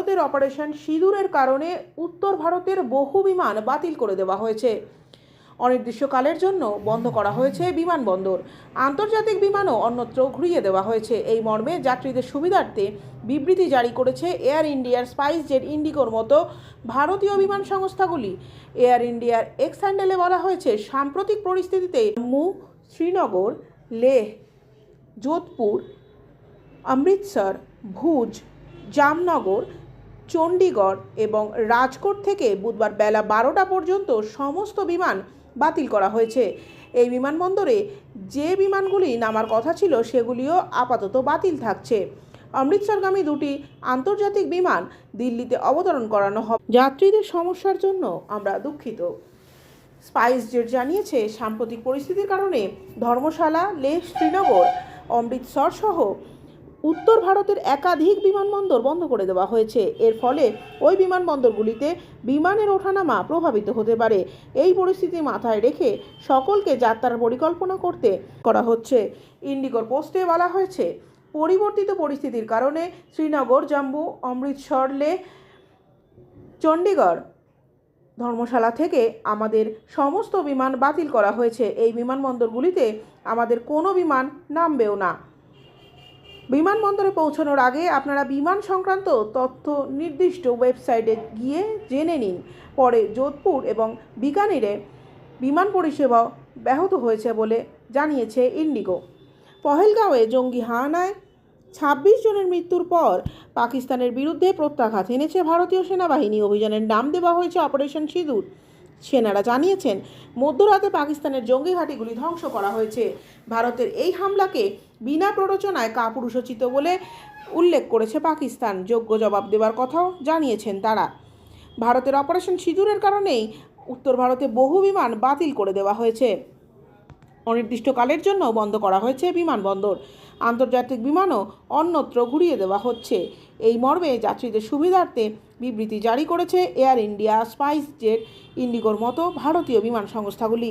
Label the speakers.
Speaker 1: ভারতের অপারেশন সিঁদুরের কারণে উত্তর ভারতের বহু বিমান বাতিল করে দেওয়া হয়েছে। অনির্দিষ্টকালের জন্য বন্ধ করা হয়েছে বিমানবন্দর। আন্তর্জাতিক বিমানও অন্যত্র ঘুরিয়ে দেওয়া হয়েছে। এই মর্মে যাত্রীদের সুবিধার্থে বিবৃতি জারি করেছে এয়ার ইন্ডিয়ার স্পাইস জেট ইন্ডিগোর মতো ভারতীয় বিমান সংস্থাগুলি। এয়ার ইন্ডিয়ার এক্স হ্যান্ডেলে বলা হয়েছে, সাম্প্রতিক পরিস্থিতিতে জম্মু, শ্রীনগর, লেহ, যোধপুর, অমৃতসর, ভুজ, জামনগর চণ্ডীগড় এবং রাজকোট থেকে বুধবার বেলা বারোটা পর্যন্ত সমস্ত বিমান বাতিল করা হয়েছে। এই বিমানবন্দরে যে বিমানগুলি নামার কথা ছিল সেগুলিও আপাতত বাতিল থাকছে। অমৃতসরগামী দুটি আন্তর্জাতিক বিমান দিল্লিতে অবতরণ করানো হবে। যাত্রীদের সমস্যার জন্য আমরা দুঃখিত। স্পাইস জেট জানিয়েছে, সাম্প্রতিক পরিস্থিতির কারণে ধর্মশালা, লেহ শ্রীনগর অমৃতসর সহ উত্তর ভারতের একাধিক বিমানবন্দর বন্ধ করে দেওয়া হয়েছে। এর ফলে ওই বিমানবন্দরগুলিতে বিমানের ওঠানামা প্রভাবিত হতে পারে। এই পরিস্থিতি মাথায় রেখে সকলকে যাত্রার পরিকল্পনা করতে করা হচ্ছে। ইন্ডিগোর পোস্টে বলা হয়েছে, পরিবর্তিত পরিস্থিতির কারণে শ্রীনগর, জম্মু অমৃতসর লে চণ্ডীগড় ধর্মশালা থেকে আমাদের সমস্ত বিমান বাতিল করা হয়েছে। এই বিমানবন্দরগুলিতে আমাদের কোনো বিমান নামবেও না। বিমানবন্দরে পৌঁছানোর আগে আপনারা বিমান সংক্রান্ত তথ্য নির্দিষ্ট ওয়েবসাইটে গিয়ে জেনে নিন। পরে যোধপুর এবং বিকানিরে বিমান পরিষেবা ব্যাহত হয়েছে বলে জানিয়েছে ইন্ডিগো। পহেলগাঁওয়ে জঙ্গি হানায় ছাব্বিশ জনের মৃত্যুর পর পাকিস্তানের বিরুদ্ধে প্রত্যাঘাত এনেছে ভারতীয় সেনাবাহিনী। অভিযানের নাম দেওয়া হয়েছে অপারেশন সিঁদুর। সেনারা জানিয়েছেন, মধ্যরাতে পাকিস্তানের জঙ্গি ঘাঁটিগুলি ধ্বংস করা হয়েছে। ভারতের এই হামলাকে বিনা প্ররোচনায় কাপুরুষোচিত বলে উল্লেখ করেছে পাকিস্তান। যোগ্য জবাব দেওয়ার কথাও জানিয়েছেন তারা। ভারতের অপারেশন সিঁদুরের কারণেই উত্তর ভারতে বহু বিমান বাতিল করে দেওয়া হয়েছে। অনির্দিষ্টকালের জন্য বন্ধ করা হয়েছে বিমানবন্দর। আন্তর্জাতিক বিমানও অন্যত্র ঘুরিয়ে দেওয়া হচ্ছে। এই মর্মে যাত্রীদের সুবিধার্থে বিবৃতি জারি করেছে এয়ার ইন্ডিয়া স্পাইস জেট ইন্ডিগোর মতো ভারতীয় বিমান সংস্থাগুলি।